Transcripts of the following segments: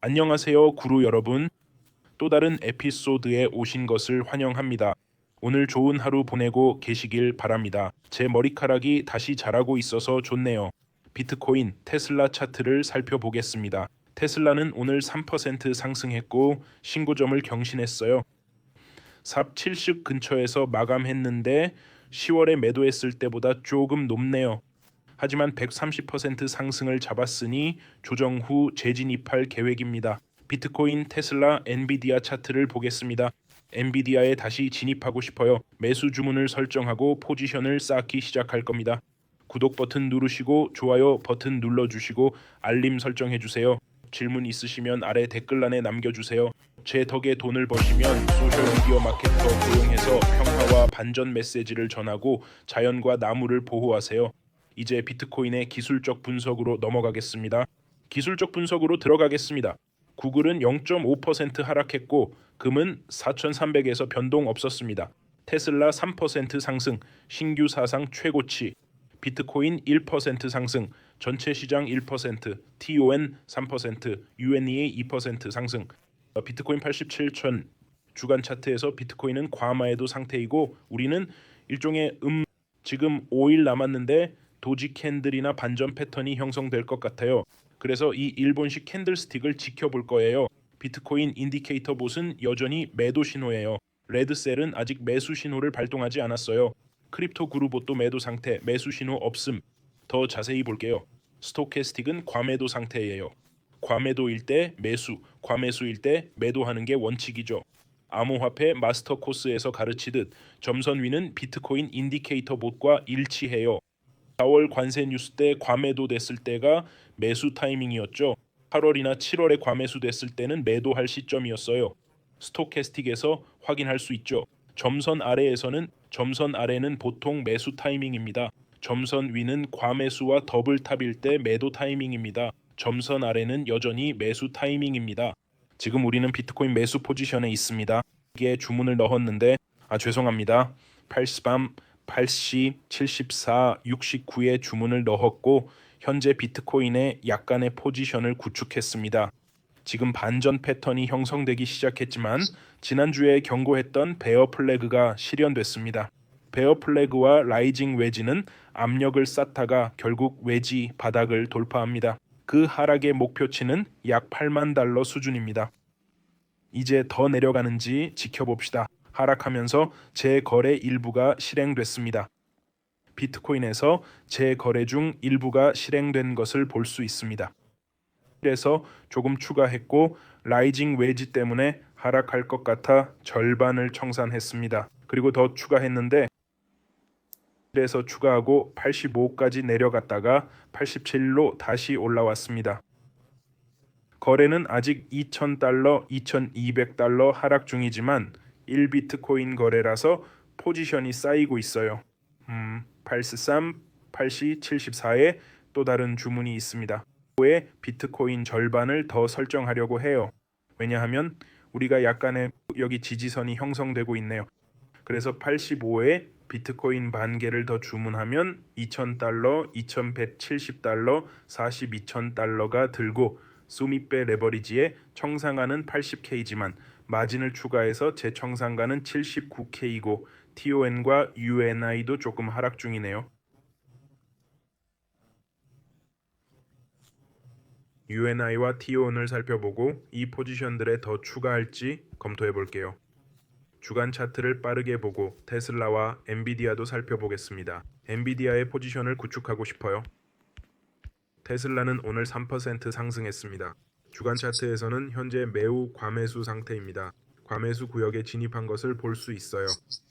안녕하세요, 구루 여러분. 또 다른 에피소드에 오신 것을 환영합니다. 오늘 좋은 하루 보내고 계시길 바랍니다. 제 머리카락이 다시 자라고 있어서 좋네요. 비트코인, 테슬라 차트를 살펴보겠습니다. 테슬라는 오늘 3% 상승했고 신고점을 경신했어요. 삽 70 근처에서 마감했는데 10월에 매도했을 때보다 조금 높네요. 하지만 130% 상승을 잡았으니 조정 후 재진입할 계획입니다. 비트코인, 테슬라, 엔비디아 차트를 보겠습니다. 엔비디아에 다시 진입하고 싶어요. 매수 주문을 설정하고 포지션을 쌓기 시작할 겁니다. 구독 버튼 누르시고 좋아요 버튼 눌러주시고 알림 설정해 주세요. 질문 있으시면 아래 댓글란에 남겨주세요. 제 덕에 돈을 버시면 소셜미디어 마케터 고용해서 평화와 반전 메시지를 전하고 자연과 나무를 보호하세요. 이제 비트코인의 기술적 분석으로 넘어가겠습니다. 기술적 분석으로 들어가겠습니다. 구글은 0.5% 하락했고 금은 4,300에서 변동 없었습니다. 테슬라 3% 상승, 신규 사상 최고치. 비트코인 1% 상승, 전체 시장 1%, TON 3%, UNEA 2% 상승. 어, 비트코인 87천 주간 차트에서 비트코인은 과마에도 상태이고 우리는 일종의 음 지금 5일 남았는데 도지 캔들이나 반전 패턴이 형성될 것 같아요. 그래서 이 일본식 캔들스틱을 지켜볼 거예요. 비트코인 인디케이터 봇은 여전히 매도 신호예요. 레드셀은 아직 매수 신호를 발동하지 않았어요. 크립토 그루봇도 매도 상태, 매수 신호 없음. 더 자세히 볼게요. 스토캐스틱은 과매도 상태예요. 과매도일 때 매수, 과매수일 때 매도하는 게 원칙이죠. 암호화폐 마스터 코스에서 가르치듯 점선 위는 비트코인 인디케이터 봇과 일치해요. 4월 관세 뉴스 때 과매도 됐을 때가 매수 타이밍이었죠. 8월이나 7월에 과매수 됐을 때는 매도할 시점이었어요. 스토캐스틱에서 확인할 수 있죠. 점선 아래에서는 점선 아래는 보통 매수 타이밍입니다. 점선 위는 과매수와 더블탑일 때 매도 타이밍입니다. 점선 아래는 여전히 매수 타이밍입니다. 지금 우리는 비트코인 매수 포지션에 있습니다. 이게 주문을 넣었는데 아 죄송합니다. 80밤 80, 74, 69에 주문을 넣었고 현재 비트코인에 약간의 포지션을 구축했습니다. 지금 반전 패턴이 형성되기 시작했지만 지난주에 경고했던 베어 플래그가 실현됐습니다. 베어 플래그와 라이징 웨지는 압력을 쌓다가 결국 웨지 바닥을 돌파합니다. 그 하락의 목표치는 약 8만 달러 수준입니다. 이제 더 내려가는지 지켜봅시다. 하락하면서 재거래 일부가 실행됐습니다. 비트코인에서 재거래 중 일부가 실행된 것을 볼 수 있습니다. 그래서 조금 추가했고 라이징 웨지 때문에 하락할 것 같아 절반을 청산했습니다. 그리고 더 추가했는데 그래서 추가하고 85까지 내려갔다가 87로 다시 올라왔습니다. 거래는 아직 2,000달러, 2,200달러 하락 중이지만 1비트코인 거래라서 포지션이 쌓이고 있어요. 음, 83, 80, 74에 또 다른 주문이 있습니다. 에 비트코인 절반을 더 설정하려고 해요. 왜냐하면 우리가 약간의 여기 지지선이 형성되고 있네요. 그래서 85에 비트코인 반 개를 더 주문하면 2,000달러, 2,170달러, 42,000달러가 들고 수미배 레버리지에 청산가는 80K지만 마진을 추가해서 재청산가는 79K이고 TON과 UNI도 조금 하락 중이네요. UNI와 TON을 살펴보고 이 포지션들에 더 추가할지 검토해 볼게요. 주간 차트를 빠르게 보고 테슬라와 엔비디아도 살펴보겠습니다. 엔비디아의 포지션을 구축하고 싶어요. 테슬라는 오늘 3% 상승했습니다. 주간 차트에서는 현재 매우 과매수 상태입니다. 과매수 구역에 진입한 것을 볼 수 있어요.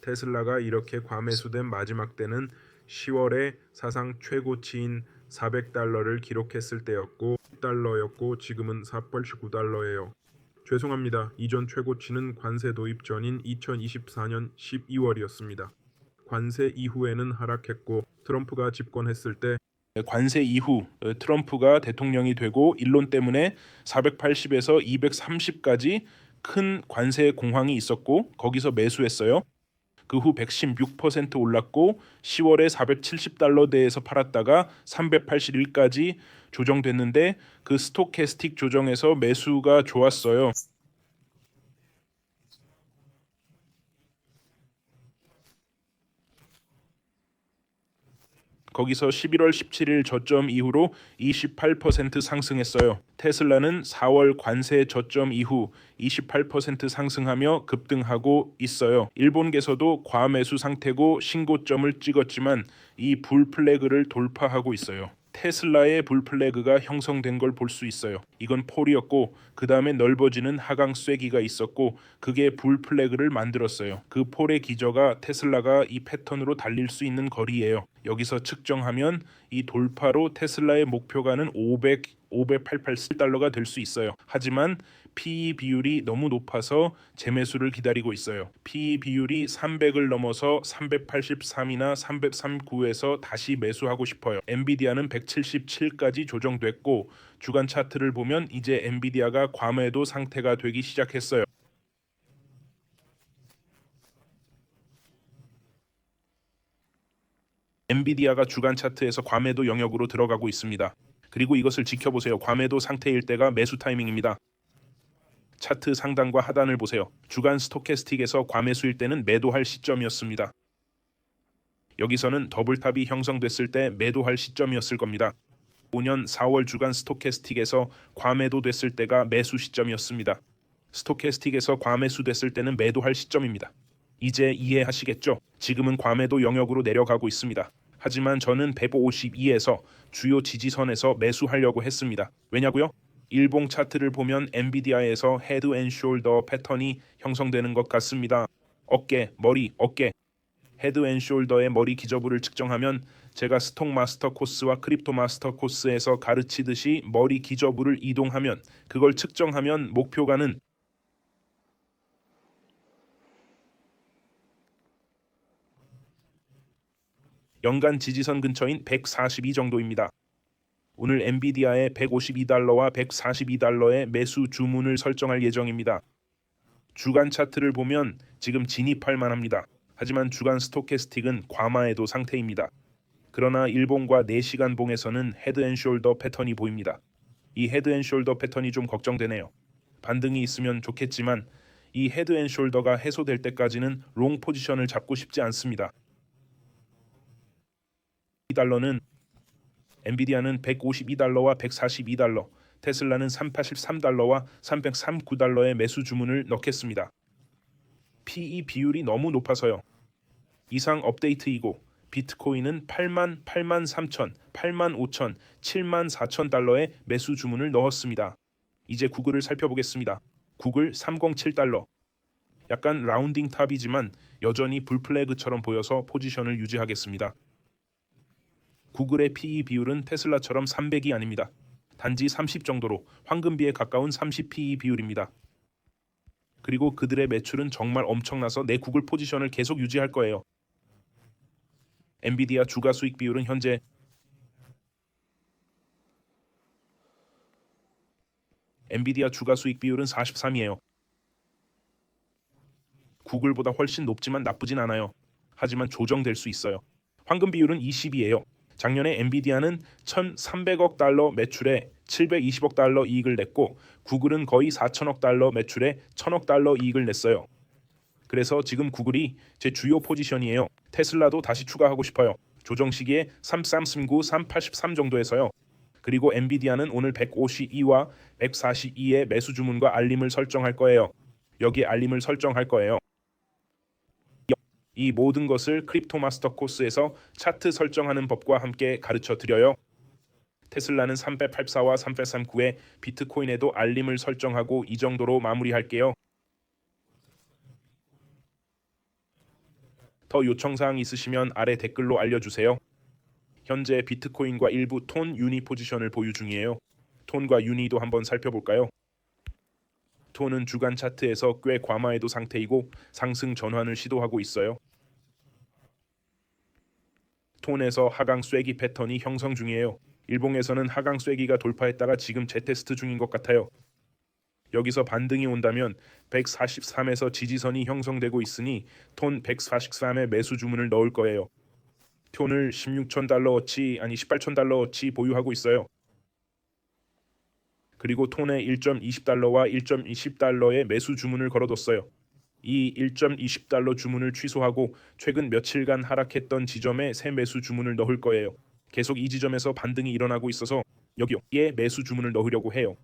테슬라가 이렇게 과매수된 마지막 때는 10월에 사상 최고치인 400달러를 기록했을 때였고 달러였고 지금은 489달러예요. 죄송합니다. 이전 최고치는 관세 도입 전인 2024년 12월이었습니다. 관세 이후에는 하락했고 트럼프가 집권했을 때 관세 이후 어, 트럼프가 대통령이 되고 일론 때문에 480에서 230까지 큰 관세 공황이 있었고 거기서 매수했어요. 그 후 116% 올랐고 10월에 470달러대에서 팔았다가 381까지 조정됐는데 그 스토캐스틱 조정에서 매수가 좋았어요. 거기서 11월 17일 저점 이후로 28% 상승했어요. 테슬라는 4월 관세 저점 이후 28% 상승하며 급등하고 있어요. 일본계서도 과매수 상태고 신고점을 찍었지만 이 불 플래그를 돌파하고 있어요. 테슬라의 불 플래그가 형성된 걸 볼 수 있어요. 이건 폴이었고 그 다음에 넓어지는 하강 쐐기가 있었고 그게 불 플래그를 만들었어요. 그 폴의 기저가 테슬라가 이 패턴으로 달릴 수 있는 거리예요. 여기서 측정하면 이 돌파로 테슬라의 목표가는 500 588달러가 될 수 있어요. 하지만 PE 비율이 너무 높아서 재매수를 기다리고 있어요. PE 비율이 300을 넘어서 383이나 339에서 다시 매수하고 싶어요. 엔비디아는 177까지 조정됐고 주간 차트를 보면 이제 엔비디아가 과매도 상태가 되기 시작했어요. 엔비디아가 주간 차트에서 과매도 영역으로 들어가고 있습니다. 그리고 이것을 지켜보세요. 과매도 상태일 때가 매수 타이밍입니다. 차트 상단과 하단을 보세요. 주간 스토캐스틱에서 과매수일 때는 매도할 시점이었습니다. 여기서는 더블탑이 형성됐을 때 매도할 시점이었을 겁니다. 5년 4월 주간 스토캐스틱에서 과매도 됐을 때가 매수 시점이었습니다. 스토캐스틱에서 과매수 됐을 때는 매도할 시점입니다. 이제 이해하시겠죠? 지금은 과매도 영역으로 내려가고 있습니다. 하지만 저는 152에서 주요 지지선에서 매수하려고 했습니다. 왜냐고요? 일봉 차트를 보면 엔비디아에서 헤드 앤 숄더 패턴이 형성되는 것 같습니다. 어깨, 머리, 어깨. 헤드 앤 숄더의 머리 기저부를 측정하면 제가 스톡 마스터 코스와 크립토 마스터 코스에서 가르치듯이 머리 기저부를 이동하면 그걸 측정하면 목표가는 연간 지지선 근처인 142 정도입니다. 오늘 엔비디아의 152달러와 142달러의 매수 주문을 설정할 예정입니다. 주간 차트를 보면 지금 진입할 만합니다. 하지만 주간 스토캐스틱은 과마에도 상태입니다. 그러나 일봉과 4시간 봉에서는 헤드앤숄더 패턴이 보입니다. 이 헤드앤숄더 패턴이 좀 걱정되네요. 반등이 있으면 좋겠지만 이 헤드앤숄더가 해소될 때까지는 롱 포지션을 잡고 싶지 않습니다. 2달러는 엔비디아는 152달러와 142달러, 테슬라는 383달러와 339달러의 매수 주문을 넣겠습니다. PE 비율이 너무 높아서요. 이상 업데이트이고 비트코인은 8만 8만 3천, 8만 5천, 7만 4천 달러의 매수 주문을 넣었습니다. 이제 구글을 살펴보겠습니다. 구글 307달러. 약간 라운딩 탑이지만 여전히 불플래그처럼 보여서 포지션을 유지하겠습니다. 구글의 PE 비율은 테슬라처럼 300이 아닙니다. 단지 30 정도로 황금비에 가까운 30 PE 비율입니다. 그리고 그들의 매출은 정말 엄청나서 내 구글 포지션을 계속 유지할 거예요. 엔비디아 주가 수익 비율은 현재 엔비디아 주가 수익 비율은 43이에요. 구글보다 훨씬 높지만 나쁘진 않아요. 하지만 조정될 수 있어요. 황금 비율은 20이에요. 작년에 엔비디아는 1,300억 달러 매출에 720억 달러 이익을 냈고 구글은 거의 4천억 달러 매출에 1,000억 달러 이익을 냈어요. 그래서 지금 구글이 제 주요 포지션이에요. 테슬라도 다시 추가하고 싶어요. 조정 시기에 339, 383 정도에서요. 그리고 엔비디아는 오늘 152와 142의 매수 주문과 알림을 설정할 거예요. 여기 알림을 설정할 거예요. 이 모든 것을 크립토 마스터 코스에서 차트 설정하는 법과 함께 가르쳐 드려요. 테슬라는 384와 339에 비트코인에도 알림을 설정하고 이 정도로 마무리할게요. 더 요청 사항 있으시면 아래 댓글로 알려주세요. 현재 비트코인과 일부 톤 유니 포지션을 보유 중이에요. 톤과 유니도 한번 살펴볼까요? 톤은 주간 차트에서 꽤 과마해도 상태이고 상승 전환을 시도하고 있어요. 톤에서 하강 쐐기 패턴이 형성 중이에요. 일봉에서는 하강 쐐기가 돌파했다가 지금 재테스트 중인 것 같아요. 여기서 반등이 온다면 143에서 지지선이 형성되고 있으니 톤 143에 매수 주문을 넣을 거예요. 톤을 16천 달러어치 아니 18천 달러어치 보유하고 있어요. 그리고 톤에 1.20달러와 1.20달러의 매수 주문을 걸어뒀어요. 이 1.20달러 주문을 취소하고 최근 며칠간 하락했던 지점에 새 매수 주문을 넣을 거예요. 계속 이 지점에서 반등이 일어나고 있어서 여기에 매수 주문을 넣으려고 해요.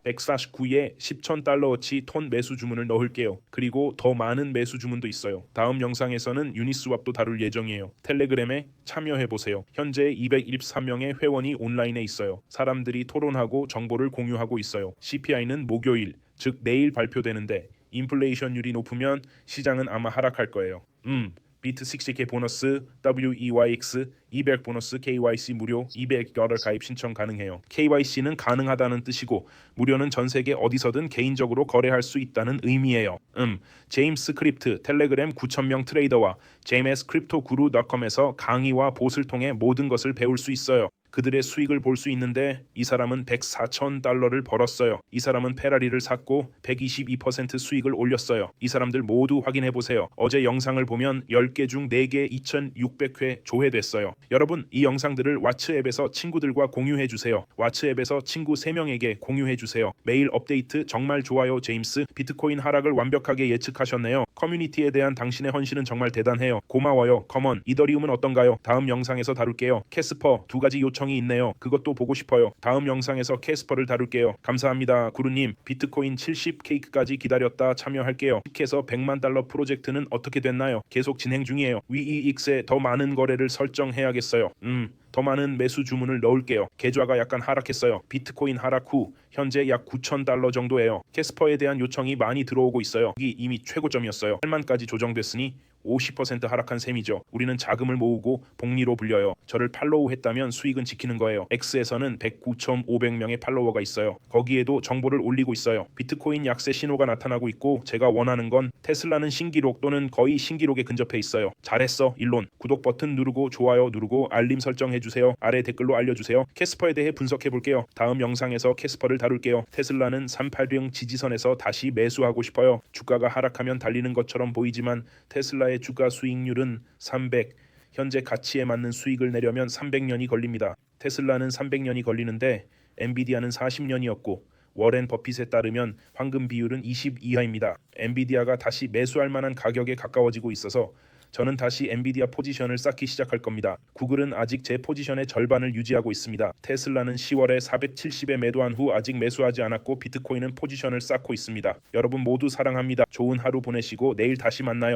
(149에 10천 달러어치 톤 매수 주문을 넣을게요. 그리고 더 많은 매수 주문도 있어요. 다음 영상에서는 유니스왑도 다룰 예정이에요. 텔레그램에 참여해 보세요. 현재 223명의 회원이 온라인에 있어요. 사람들이 토론하고 정보를 공유하고 있어요. CPI는 목요일, 즉 내일 발표되는데 인플레이션율이 높으면 시장은 아마 하락할 거예요. 음, 비트 60K 보너스 WEYX 200 보너스 KYC 무료 200달러 가입 신청 가능해요. KYC는 가능하다는 뜻이고 무료는 전 세계 어디서든 개인적으로 거래할 수 있다는 의미예요. 음, 제임스 크립트 텔레그램 9,000명 트레이더와 제임스 크립토 구루 닷컴에서 강의와 봇을 통해 모든 것을 배울 수 있어요. 그들의 수익을 볼 수 있는데 이 사람은 104천 달러를 벌었어요. 이 사람은 페라리를 샀고 122% 수익을 올렸어요. 이 사람들 모두 확인해 보세요. 어제 영상을 보면 10개 중 4개 2600회 조회됐어요. 여러분 이 영상들을 왓츠앱에서 친구들과 공유해 주세요. 왓츠앱에서 친구 3명에게 공유해 주세요. 매일 업데이트 정말 좋아요 제임스. 비트코인 하락을 완벽하게 예측하셨네요. 커뮤니티에 대한 당신의 헌신은 정말 대단해요. 고마워요. 커먼. 이더리움은 어떤가요? 다음 영상에서 다룰게요. 캐스퍼 두 가지 요청 이 있네요. 그것도 보고 싶어요. 다음 영상에서 캐스퍼를 다룰게요. 감사합니다. 구루님. 비트코인 70 케이크까지 기다렸다 참여할게요. 10에서 100만 달러 프로젝트는 어떻게 됐나요? 계속 진행 중이에요. 위이익스에 더 많은 거래를 설정해야겠어요. 음. 더 많은 매수 주문을 넣을게요. 계좌가 약간 하락했어요. 비트코인 하락 후 현재 약 9천 달러 정도예요. 캐스퍼에 대한 요청이 많이 들어오고 있어요. 여기 이미 최고점이었어요. 8만까지 조정됐으니 50% 하락한 셈이죠. 우리는 자금을 모으고 복리로 불려요. 저를 팔로우했다면 수익은 지키는 거예요. X에서는 109,500명의 팔로워가 있어요. 거기에도 정보를 올리고 있어요. 비트코인 약세 신호가 나타나고 있고 제가 원하는 건 테슬라는 신기록 또는 거의 신기록에 근접해 있어요. 잘했어 일론. 구독 버튼 누르고 좋아요 누르고 알림 설정 해 주세요. 아래 댓글로 알려주세요. 캐스퍼에 대해 분석해 볼게요. 다음 영상에서 캐스퍼를 다룰게요. 테슬라는 380 지지선에서 다시 매수하고 싶어요. 주가가 하락하면 달리는 것처럼 보이지만 테슬라 의 주가 수익률은 300. 현재 가치에 맞는 수익을 내려면 300년이 걸립니다. 테슬라는 300년이 걸리는데 엔비디아는 40년이었고 워렌 버핏에 따르면 황금 비율은 20 이하입니다. 엔비디아가 다시 매수할 만한 가격에 가까워지고 있어서 저는 다시 엔비디아 포지션을 쌓기 시작할 겁니다. 구글은 아직 제 포지션의 절반을 유지하고 있습니다. 테슬라는 10월에 470에 매도한 후 아직 매수하지 않았고 비트코인은 포지션을 쌓고 있습니다. 여러분 모두 사랑합니다. 좋은 하루 보내시고 내일 다시 만나요.